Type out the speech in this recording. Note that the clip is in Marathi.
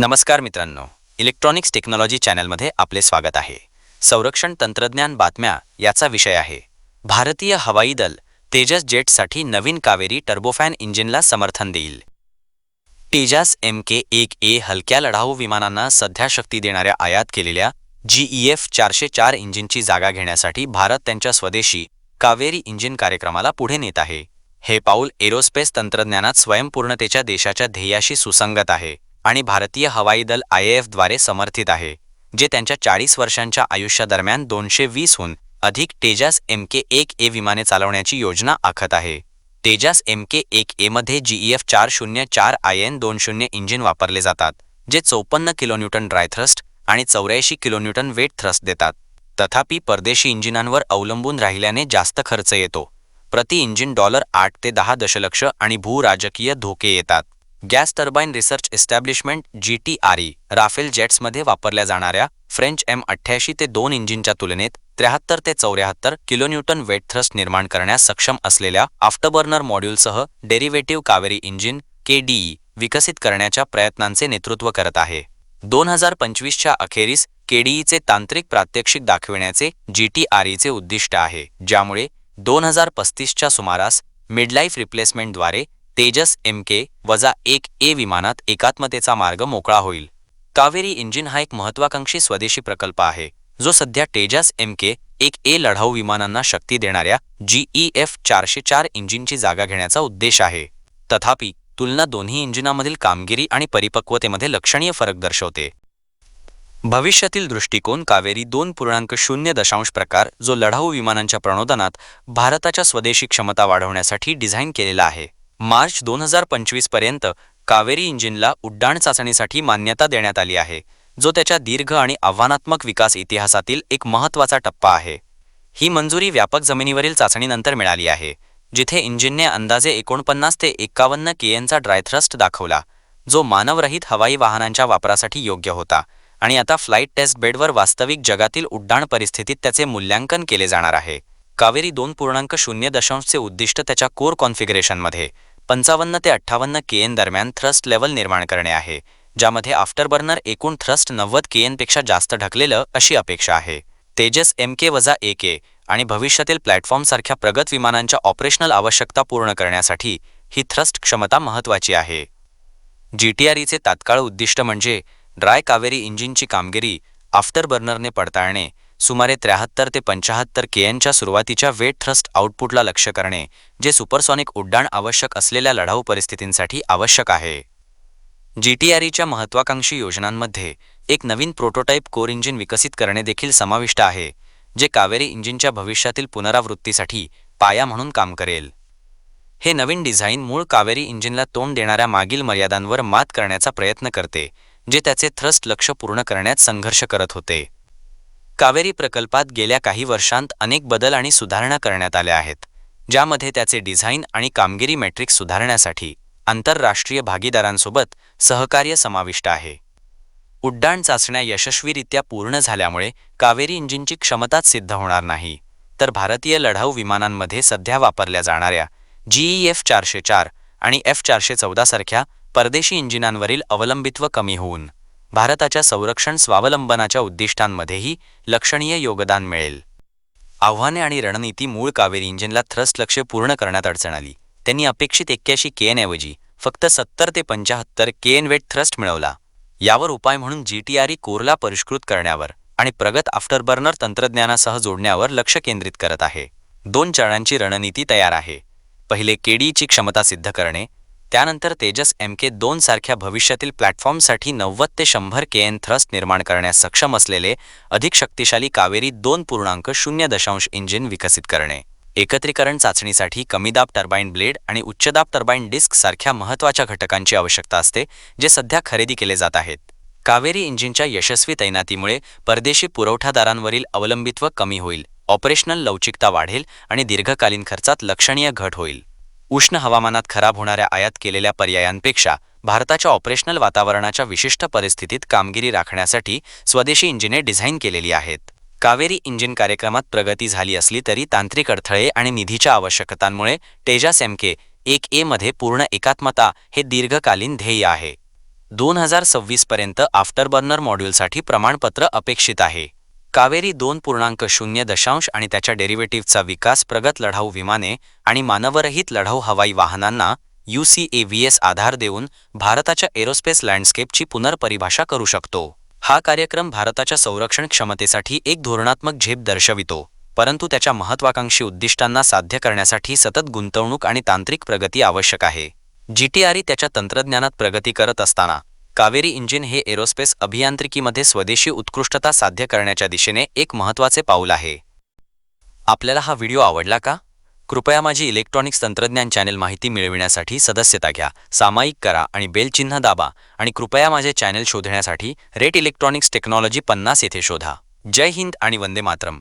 नमस्कार मित्रांनो. इलेक्ट्रॉनिक्स टेक्नॉलॉजी चॅनलमध्ये आपले स्वागत आहे. संरक्षण तंत्रज्ञान बातम्या याचा विषय आहे. भारतीय हवाई दल तेजस जेटसाठी नवीन कावेरी टर्बोफॅन इंजिनला समर्थन देईल. तेजास एम के एक ए हलक्या लढाऊ विमानांना सध्या शक्ती देणाऱ्या आयात केलेल्या जीईएफ चारशे चार इंजिनची जागा घेण्यासाठी भारत त्यांच्या स्वदेशी कावेरी इंजिन कार्यक्रमाला पुढे नेत आहे. हे पाऊल एरोस्पेस तंत्रज्ञानात स्वयंपूर्णतेच्या देशाच्या ध्येयाशी सुसंगत आहे. आणि भारतीय हवाई दल आयएएफद्वारे समर्थित आहे जे त्यांच्या चाळीस वर्षांच्या आयुष्यादरम्यान दोनशे वीसहून अधिक तेजास एम के एक ए विमाने चालवण्याची योजना आखत आहे. तेजास एम के एक एमध्ये जीईएफ चार शून्य चार आय एन दोन शून्य इंजिन वापरले जातात जे चौपन्न किलोन्यूटन ड्रायथ्रस्ट आणि चौऱ्याऐंशी किलोन्यूटन वेट थ्रस्ट देतात. तथापि परदेशी इंजिनांवर अवलंबून राहिल्याने जास्त खर्च येतो. प्रति इंजिन डॉलर आठ ते दहा दशलक्ष आणि भूराजकीय धोके येतात. Gas turbine research establishment G T R E Rafale जेट्समध्ये वापरल्या जाणाऱ्या फ्रेंच एम अठ्ठ्याऐंशी ते दोन इंजिनच्या तुलनेत त्र्याहत्तर ते चौऱ्याहत्तर किलोन्यूटन वेट थ्रस्ट निर्माण करण्यास सक्षम असलेल्या आफ्टरबर्नर मॉड्यूलसह डेरिव्हेटिव्ह कावेरी इंजिन केडीई विकसित करण्याच्या प्रयत्नांचे नेतृत्व करत आहे. दोन हजार पंचवीसच्या अखेरीस केडीईचे तांत्रिक प्रात्यक्षिक दाखविण्याचे जीटीआरईचे उद्दिष्ट आहे ज्यामुळे दोन हजार पस्तीसच्या सुमारास मिडलाईफ रिप्लेसमेंटद्वारे तेजस एम के वजा एक ए विमानात एकात्मतेचा मार्ग मोकळा होईल. कावेरी इंजिन हा एक महत्वाकांक्षी स्वदेशी प्रकल्प आहे जो सध्या तेजस एम के एक ए लढाऊ विमानांना शक्ती देणाऱ्या जीई एफ चारशे चार इंजिनची जागा घेण्याचा उद्देश आहे. तथापि तुलना दोन्ही इंजिनामधील कामगिरी आणि परिपक्वतेमध्ये लक्षणीय फरक दर्शवते. भविष्यातील दृष्टिकोन कावेरी दोन पूर्णांक शून्य दशांश प्रकार जो लढाऊ विमानांच्या प्रणोदनात भारताच्या स्वदेशी क्षमता वाढवण्यासाठी डिझाईन केलेला आहे. मार्च दोन हजार पंचवीसपर्यंत कावेरी इंजिनला उड्डाण चाचणीसाठी मान्यता देण्यात आली आहे जो त्याच्या दीर्घ आणि आव्हानात्मक विकास इतिहासातील एक महत्त्वाचा टप्पा आहे. ही मंजुरी व्यापक जमिनीवरील चाचणीनंतर मिळाली आहे जिथे इंजिनने अंदाजे एकोणपन्नास ते एकावन्न केएनचा ड्रायथ्रस्ट दाखवला जो मानवरहित हवाई वाहनांच्या वापरासाठी योग्य होता आणि आता फ्लाईट टेस्ट बेडवर वास्तविक जगातील उड्डाण परिस्थितीत त्याचे मूल्यांकन केले जाणार आहे. कावेरी दोन पूर्णांक शून्य दशांशचे उद्दिष्ट त्याच्या कोर कॉन्फिगरेशनमध्ये पंचावन्न ते अठ्ठावन्न केएन दरम्यान थ्रस्ट लेवल निर्माण करणे आहे ज्यामध्ये आफ्टरबर्नर एकूण थ्रस्ट नव्वद केएनपेक्षा जास्त ढकलेलं अशी अपेक्षा आहे. तेजस एम के वजा ए के आणि भविष्यातील प्लॅटफॉर्मसारख्या प्रगत विमानांच्या ऑपरेशनल आवश्यकता पूर्ण करण्यासाठी ही थ्रस्ट क्षमता महत्त्वाची आहे. जीटीआरईचे तात्काळ उद्दिष्ट म्हणजे ड्राय कावेरी इंजिनची कामगिरी आफ्टरबर्नरने पडताळणे सुमारे त्र्याहत्तर ते पंचाहत्तर केएनच्या सुरुवातीच्या वेट थ्रस्ट आउटपुटला लक्ष्य करणे जे सुपरसॉनिक उड्डाण आवश्यक असलेल्या लढाऊ परिस्थितींसाठी आवश्यक आहे. जीटीआरईच्या महत्वाकांक्षी योजनांमध्ये एक नवीन प्रोटोटाईप कोर इंजिन विकसित करणे देखील समाविष्ट आहे जे कावेरी इंजिनच्या भविष्यातील पुनरावृत्तीसाठी पाया म्हणून काम करेल. हे नवीन डिझाईन मूळ कावेरी इंजिनला तोंड देणाऱ्या मागील मर्यादांवर मात करण्याचा प्रयत्न करते जे त्याचे थ्रस्ट लक्ष पूर्ण करण्यात संघर्ष करत होते. कावेरी प्रकल्पात गेल्या काही वर्षांत अनेक बदल आणि सुधारणा करण्यात आल्या आहेत ज्यामध्ये त्याचे डिझाईन आणि कामगिरी मॅट्रिक्स सुधारण्यासाठी आंतरराष्ट्रीय भागीदारांसोबत सहकार्य समाविष्ट आहे. उड्डाण चाचण्या यशस्वीरित्या पूर्ण झाल्यामुळे कावेरी इंजिनची क्षमताच सिद्ध होणार नाही. तर भारतीय लढाऊ विमानांमध्ये सध्या वापरल्या जाणाऱ्या जीई एफ चारशे चार आणि एफ चारशे चौदासारख्या परदेशी इंजिनांवरील अवलंबित्व कमी होऊन भारताच्या संरक्षण स्वावलंबनाच्या उद्दिष्टांमध्येही लक्षणीय योगदान मिळेल. आव्हाने आणि रणनीती मूळ कावेरी इंजिनला थ्रस्ट लक्ष्य पूर्ण करण्यात अडचण आली. त्यांनी अपेक्षित एक्क्याऐंशी केएनऐवजी फक्त सत्तर ते पंचाहत्तर केएन वेट थ्रस्ट मिळवला. यावर उपाय म्हणून जीटीआरई कोरला परिष्कृत करण्यावर आणि प्रगत आफ्टरबर्नर तंत्रज्ञानासह जोडण्यावर लक्ष केंद्रित करत आहे. दोन चरणांची रणनीती तयार आहे. पहिले केडीची क्षमता सिद्ध करणे त्यानंतर तेजस एम के दोन सारख्या भविष्यातील प्लॅटफॉर्मसाठी नव्वद ते शंभर के एन थ्रस्ट निर्माण करण्यास सक्षम असलेले अधिक शक्तिशाली कावेरी दोन पूर्णांक शून्य दशांश इंजिन विकसित करणे. एकत्रीकरण चाचणीसाठी कमीदाब टर्बाईन ब्लेड आणि उच्चदाब टर्बाईन डिस्क सारख्या महत्त्वाच्या घटकांची आवश्यकता असते जे सध्या खरेदी केले जात आहेत. कावेरी इंजिनच्या यशस्वी तैनातीमुळे परदेशी पुरवठादारांवरील अवलंबित्व कमी होईल ऑपरेशनल लवचिकता वाढेल आणि दीर्घकालीन खर्चात लक्षणीय घट होईल. उष्ण हवामानात खराब होणाऱ्या आयात केलेल्या पर्यायांपेक्षा भारताच्या ऑपरेशनल वातावरणाच्या विशिष्ट परिस्थितीत कामगिरी राखण्यासाठी स्वदेशी इंजिने डिझाईन केलेली आहेत. कावेरी इंजिन कार्यक्रमात प्रगती झाली असली तरी तांत्रिक अडथळे आणि निधीच्या आवश्यकतांमुळे तेजास एमके एक ए मध्ये पूर्ण एकात्मता हे दीर्घकालीन ध्येय आहे. दोन हजार सव्वीसपर्यंत आफ्टरबर्नर मॉड्यूलसाठी प्रमाणपत्र अपेक्षित आहे. कावेरी दोन पूर्णांक शून्य दशांश आणि त्याच्या डेरिव्हेटिव्हचा विकास प्रगत लढाऊ विमाने आणि मानवरहित लढाऊ हवाई वाहनांना यूसीएव्हीएस आधार देऊन भारताच्या एरोस्पेस लँडस्केपची पुनर्परिभाषा करू शकतो. हा कार्यक्रम भारताच्या संरक्षण क्षमतेसाठी एक धोरणात्मक झेप दर्शवितो परंतु त्याच्या महत्वाकांक्षी उद्दिष्टांना साध्य करण्यासाठी सतत गुंतवणूक आणि तांत्रिक प्रगती आवश्यक आहे. जीटीआरई त्याच्या तंत्रज्ञानात प्रगती करत असताना कावेरी इंजिन हे एरोस्पेस अभियांत्रिकीमध्ये स्वदेशी उत्कृष्टता साध्य करण्याच्या दिशेने एक महत्त्वाचे पाऊल आहे. आपल्याला हा व्हिडिओ आवडला का? कृपया माझी इलेक्ट्रॉनिक्स तंत्रज्ञान चॅनेल माहिती मिळविण्यासाठी सदस्यता घ्या सामायिक करा आणि बेल चिन्ह दाबा आणि कृपया माझे चॅनेल शोधण्यासाठी रेट इलेक्ट्रॉनिक्स टेक्नॉलॉजी पन्नास येथे शोधा. जय हिंद आणि वंदे मातरम.